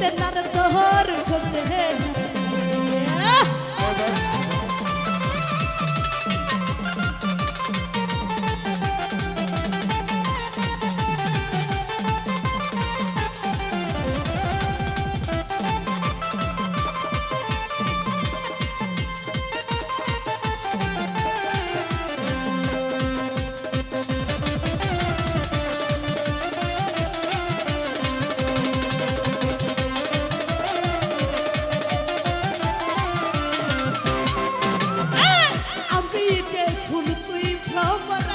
te nada tohor kote ¡Vamos,